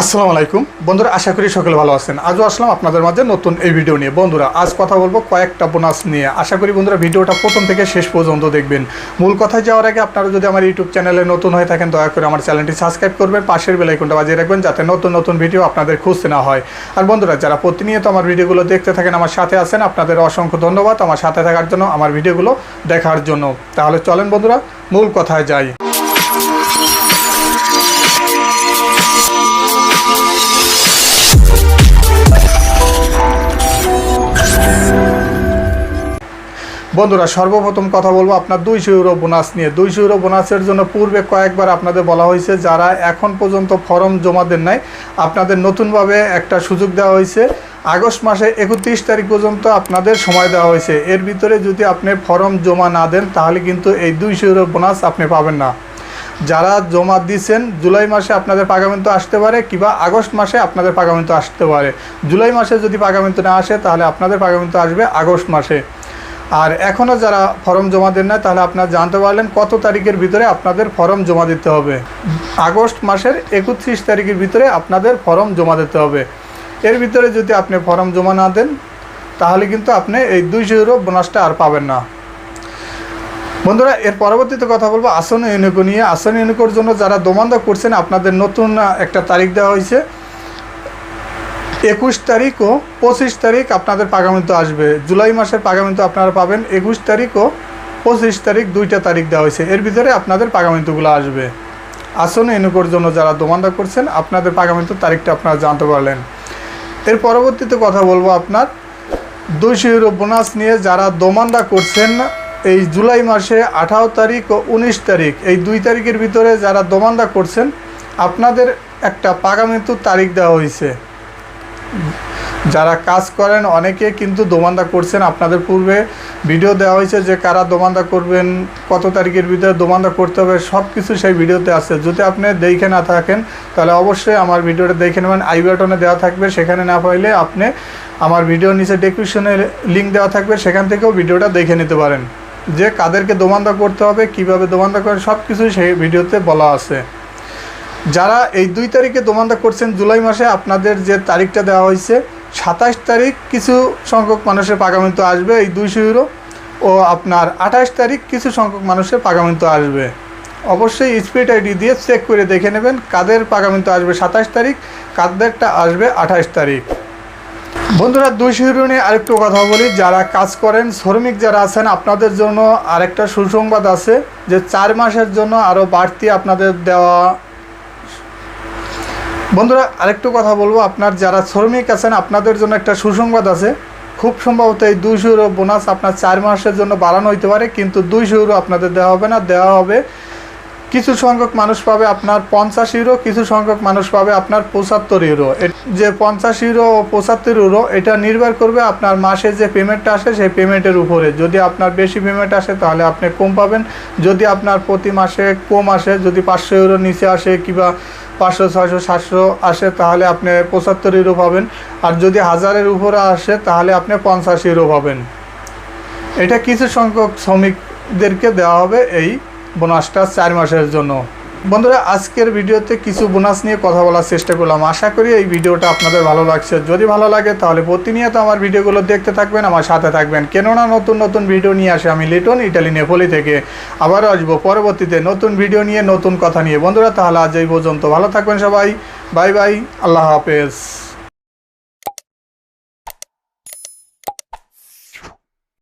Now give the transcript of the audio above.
আসসালামু আলাইকুম। বন্ধুরা, আশা করি সকলে ভালো আছেন। আজও আসলাম আপনাদের মাঝে নতুন এই ভিডিও নিয়ে। বন্ধুরা, আজ কথা বলব কয়েকটা বোনাস নিয়ে। আশা করি বন্ধুরা ভিডিওটা প্রথম থেকে শেষ পর্যন্ত দেখবেন। মূল কথায় যাওয়ার আগে আপনারা যদি আমার ইউটিউব চ্যানেলে নতুন হয়ে থাকেন, দয়া করে আমার চ্যানেলটি সাবস্ক্রাইব করবেন, পাশের বেলাইকনটা বাজিয়ে রাখবেন, যাতে নতুন নতুন ভিডিও আপনাদের খুঁজতে না হয়। আর বন্ধুরা, যারা প্রতিনিয়ত আমার ভিডিওগুলো দেখতে থাকেন, আমার সাথে আছেন, আপনাদের অসংখ্য ধন্যবাদ আমার সাথে থাকার জন্য, আমার ভিডিওগুলো দেখার জন্য। তাহলে চলেন বন্ধুরা, মূল কথায় যাই। বন্ধুরা, সর্বপ্রথম কথা বলব আপনার দুইশো ইউরো বোনাস নিয়ে। দুইশো ইউরো বোনাসের জন্য পূর্বে কয়েকবার আপনাদের বলা হয়েছে, যারা এখন পর্যন্ত ফর্ম জমা দেন নাই, আপনাদের নতুনভাবে একটা সুযোগ দেওয়া হয়েছে। আগস্ট মাসে একত্রিশ তারিখ পর্যন্ত আপনাদের সময় দেওয়া হয়েছে। এর ভিতরে যদি আপনি ফর্ম জমা না দেন, তাহলে কিন্তু এই দুইশো ইউরো বোনাস আপনি পাবেন না। যারা জমা দিয়েছেন জুলাই মাসে আপনাদের পাগামেন্ট আসতে পারে, কিংবা আগস্ট মাসে আপনাদের পাগামেন্ট আসতে পারে। জুলাই মাসে যদি পাগামেন্ট না আসে, তাহলে আপনাদের পাগামেন্ট আসবে আগস্ট মাসে। আর এখনও যারা ফর্ম জমা দেন না তাহলে আপনারা জানতে পারলেন কত তারিখের ভিতরে আপনাদের ফর্ম জমা দিতে হবে। আগস্ট মাসের একত্রিশ তারিখের ভিতরে আপনাদের ফর্ম জমা দিতে হবে। এর ভিতরে যদি আপনি ফর্ম জমা না দেন, তাহলে কিন্তু আপনি এই দুইশো ইউরো বোনাসটা আর পাবেন না। বন্ধুরা, এর পরবর্তীতে কথা বলব আসন ইউনিকো নিয়ে। আসন ইউনিকোর জন্য যারা দোমান্দা করছেন, আপনাদের নতুন একটা তারিখ দেওয়া হয়েছে। একুশ তারিখ ও পঁচিশ তারিখ আপনাদের পাগামিন্ত আসবে। জুলাই মাসের পাগামিন্ত আপনারা পাবেন। একুশ তারিখ ও পঁচিশ তারিখ দুইটা তারিখ দেওয়া হয়েছে। এর ভিতরে আপনাদের পাগামিন্তগুলো আসবে। আসন ইউনিকোর জন্য যারা দোমান্দা করছেন, আপনাদের পাগামিন্ত তারিখটা আপনারা জানতে পারলেন। এর পরবর্তীতে কথা বলব আপনার দুইশো ইউরো বোনাস নিয়ে। যারা দোমান্দা করছেন, এই জুলাই মাসে আঠারো তারিখ ও উনিশ তারিখ, এই দুই তারিখের ভিতরে যারা দোমান্দা করছেন, আপনাদের একটা পাগামিন্তুর তারিখ দেওয়া হয়েছে। যারা কাজ করেন, অনেকে কিন্তু দোমান্দা করছেন। আপনাদের পূর্বে ভিডিও দেওয়া হয়েছে যে কারা দোমান্দা করবেন, কত তারিখের ভিতরে দোমান্দা করতে হবে সব কিছু সেই ভিডিওতে আছে। যদি আপনি দেখে না থাকেন, তাহলে অবশ্যই আমার ভিডিওটা দেখে নেবেন। আই বাটনে দেওয়া থাকবে, সেখানে না পাইলে আপনি আমার ভিডিওর নিচে ডেসক্রিপশনে লিঙ্ক দেওয়া থাকবে, সেখান থেকেও ভিডিওটা দেখে নিতে পারেন। যে কাদেরকে দোমান্দা করতে হবে, কীভাবে দোমান্দা করেন সব কিছুই সেই ভিডিওতে বলা আছে। যারা এই দুই তারিখে দোমান্দা করছেন, জুলাই মাসে আপনাদের যে তারিখটা দেওয়া হয়েছে, সাতাশ তারিখ কিছু সংখ্যক মানুষের পাগামিন্ত আসবে, এই দুইশো ইউরো, ও আপনার আঠাশ তারিখ কিছু সংখ্যক মানুষের পাগামিন্ত আসবে। অবশ্যই স্পিড আইডি দিয়ে চেক করে দেখে নেবেন কাদের পাগামিন্ত আসবে সাতাশ তারিখ, কাদেরটা আসবে আঠাশ তারিখ। বন্ধুরা, দুইশো ইউরো নিয়ে আরেকটু কথা বলি। যারা কাজ করেন, শ্রমিক যারা আছেন, আপনাদের জন্য আরেকটা সুসংবাদ আছে যে চার মাসের জন্য আরও বাড়তি আপনাদের দেওয়া বন্ধুরা, আরেকটু কথা বলব। আপনার যারা শ্রমিক আছেন, আপনাদের জন্য একটা সুসংবাদ আছে। খুব সম্ভবত এই দুইশো ইউরো বোনাস আপনার চার মাসের জন্য বাড়ানো হইতে পারে, কিন্তু দুইশো ইউরো আপনাদের দেওয়া হবে না। দেওয়া হবে কিছু সংখ্যক মানুষ পাবে আপনার পঞ্চাশ ইউরো কিছু সংখ্যক মানুষ পাবে আপনার পঁচাত্তর ইউরো যে পঞ্চাশ ইউরো ও পঁচাত্তর ইউরো এটা নির্ভর করবে আপনার মাসে যে পেমেন্টটা আসে সেই পেমেন্টের উপরে। যদি আপনার বেশি পেমেন্ট আসে তাহলে আপনি কম পাবেন। যদি আপনার প্রতি মাসে কম আসে, যদি পাঁচশো ইউরো নিচে আসে কিংবা পাঁচশো, ছয়শো, সাতশো আসে, তাহলে আপনি পঁচাত্তর ইউরো পাবেন। আর যদি হাজারের উপরে আসে, তাহলে আপনি পঞ্চাশ ইউরো পাবেন। এটা কিছু সংখ্যক শ্রমিকদেরকে দেওয়া হবে এই বোনাসটা চার মাসের জন্য। বন্ধুরা, আজকের ভিডিওতে কিছু বোনাস নিয়ে কথা বলার চেষ্টা করলাম। আশা করি এই ভিডিওটা আপনাদের ভালো লাগছে। যদি ভালো লাগে, তাহলে প্রতিনিয়ত আমার ভিডিওগুলো দেখতে থাকবেন, আমার সাথে থাকবেন। কেননা, নতুন নতুন ভিডিও নিয়ে আসে আমি লিটন, ইটালি, নেপোলি থেকে। আবারও আসব পরবর্তীতে নতুন ভিডিও নিয়ে, নতুন কথা নিয়ে। বন্ধুরা, তাহলে আজ এই পর্যন্ত। ভালো থাকবেন সবাই। Bye bye. আল্লাহ হাফেজ।